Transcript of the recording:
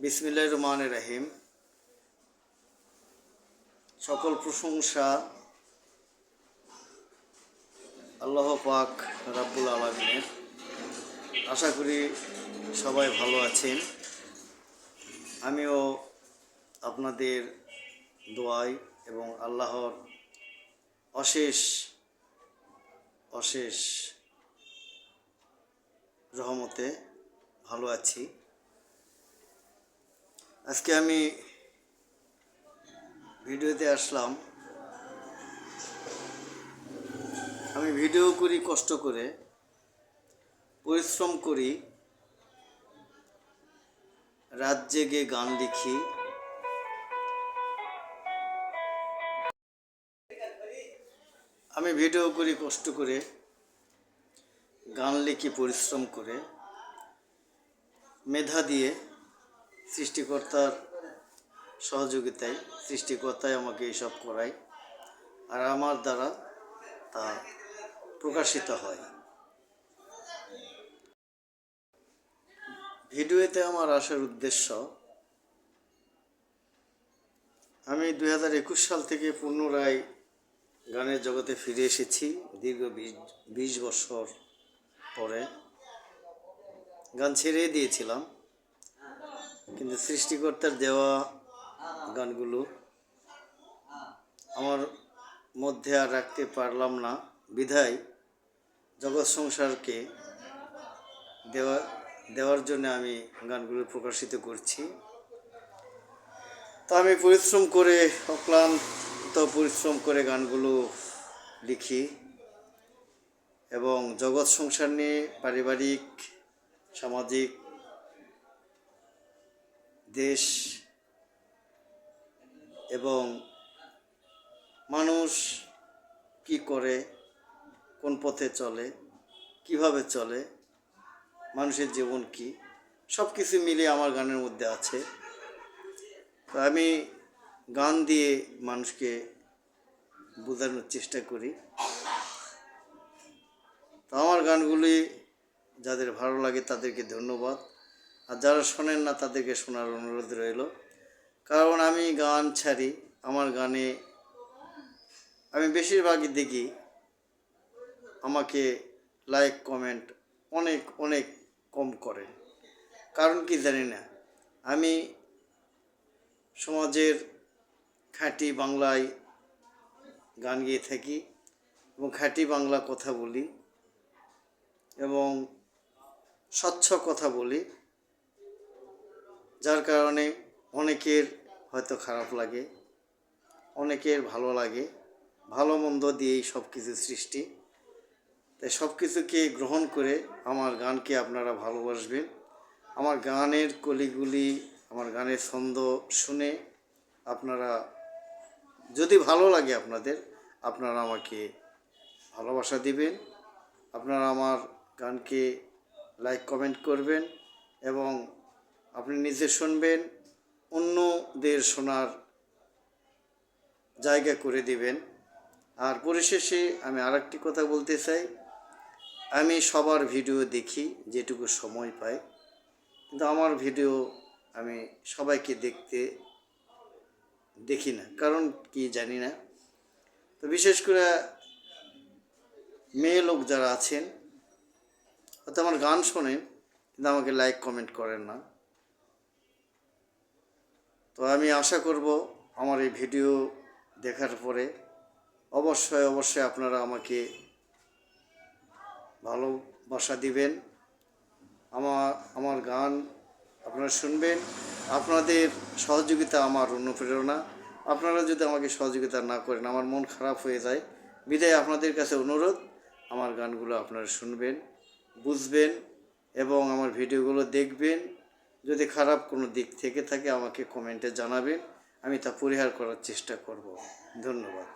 বিসমিল্লাহ রহমান রাহিম। সকল প্রশংসা আল্লাহ পাক রাব্বুল আলমিনের। আশা করি সবাই ভালো আছেন। আমিও আপনাদের দোয়াই এবং আল্লাহর অশেষ অশেষ রহমতে ভালো আছি। আজকে আমি ভিডিওতে আসলাম। আমি ভিডিও করি কষ্ট করে, পরিশ্রম করি, রাত জেগে গান লিখি। আমি ভিডিও করি কষ্ট করে, গান লিখি পরিশ্রম করে, মেধা দিয়ে সৃষ্টিকর্তার সহযোগিতায় সৃষ্টিকর্তাই আমাকে এইসব করায় আর আমার দ্বারা তা প্রকাশিত হয়। ভিডিওতে আমার আসার উদ্দেশ্য, আমি দু হাজার একুশ সাল থেকে পুনরায় গানের জগতে ফিরে এসেছি, দীর্ঘ বিশ বছর পরে। গান ছেড়ে দিয়েছিলাম। কিন্তু সৃষ্টিকর্তার দেওয়া গানগুলো আমার মধ্যে আর রাখতে পারলাম না। বিধায় জগৎ সংসারকে দেওয়া, দেওয়ার জন্য আমি গানগুলো প্রকাশিত করছি। তা আমি পরিশ্রম করে, অক্লান্ত পরিশ্রম করে গানগুলো লিখি এবং জগৎ সংসার নিয়ে পারিবারিক, সামাজিক দেশ এবং মানুষ কি করে, কোন পথে চলে, কীভাবে চলে, মানুষের জীবন কি সব কিছু মিলে আমার গানের মধ্যে আছে। তো আমি গান দিয়ে মানুষকে বোঝানোর চেষ্টা করি। তো আমার গানগুলি যাদের ভালো লাগে তাদেরকে ধন্যবাদ। আর যারা শোনেন না, তাদেরকে শোনার অনুরোধ রইল। কারণ আমি গান ছাড়ি, আমার গানে আমি বেশিরভাগই দেখি, আমাকে লাইক, কমেন্ট অনেক অনেক কম করে। কারণ কি জানি না, আমি সমাজের খাঁটি বাংলায় গান গেয়ে থাকি এবং খাঁটি বাংলা কথা বলি এবং স্বচ্ছ কথা বলি। যার কারণে অনেকের হয়তো খারাপ লাগে, অনেকের ভালো লাগে, ভালো মন্দ দিয়েই সব কিছু সৃষ্টি। তাই সব কিছুকে গ্রহণ করে আমার গানকে আপনারা ভালোবাসবেন। আমার গানের কলিগুলি, আমার গানের ছন্দ শুনে আপনারা, যদি ভালো লাগে আপনাদের, আপনারা আমাকে ভালোবাসা দিবেন। আপনারা আমার গানকে লাইক কমেন্ট করবেন এবং আপনি নিজে শুনবেন, অন্যদের শোনার জায়গা করে দিবেন। আর পরিশেষে আমি আরেকটি কথা বলতে চাই। আমি সবার ভিডিও দেখি, যেটুকু সময় পাই। কিন্তু আমার ভিডিও আমি সবাইকে দেখতে দেখি না। কারণ কি জানি না। তো বিশেষ করে মেয়ে লোক যারা আছেন, হয়তো আমার গান শোনেন, কিন্তু আমাকে লাইক কমেন্ট করেন না। তো আমি আশা করব আমার এই ভিডিও দেখার পরে অবশ্যই অবশ্যই আপনারা আমাকে ভালোবাসা দিবেন। আমার আমার গান আপনারা শুনবেন। আপনাদের সহযোগিতা আমার অনুপ্রেরণা। আপনারা যদি আমাকে সহযোগিতা না করেন, আমার মন খারাপ হয়ে যায়, বিদায় আপনাদের কাছে অনুরোধ। আমার গানগুলো আপনারা শুনবেন, বুঝবেন এবং আমার ভিডিওগুলো দেখবেন। যদি খারাপ কোনো দিক থেকে থাকে আমাকে কমেন্টে জানাবেন, আমি তা পরিহার করার চেষ্টা করব। ধন্যবাদ।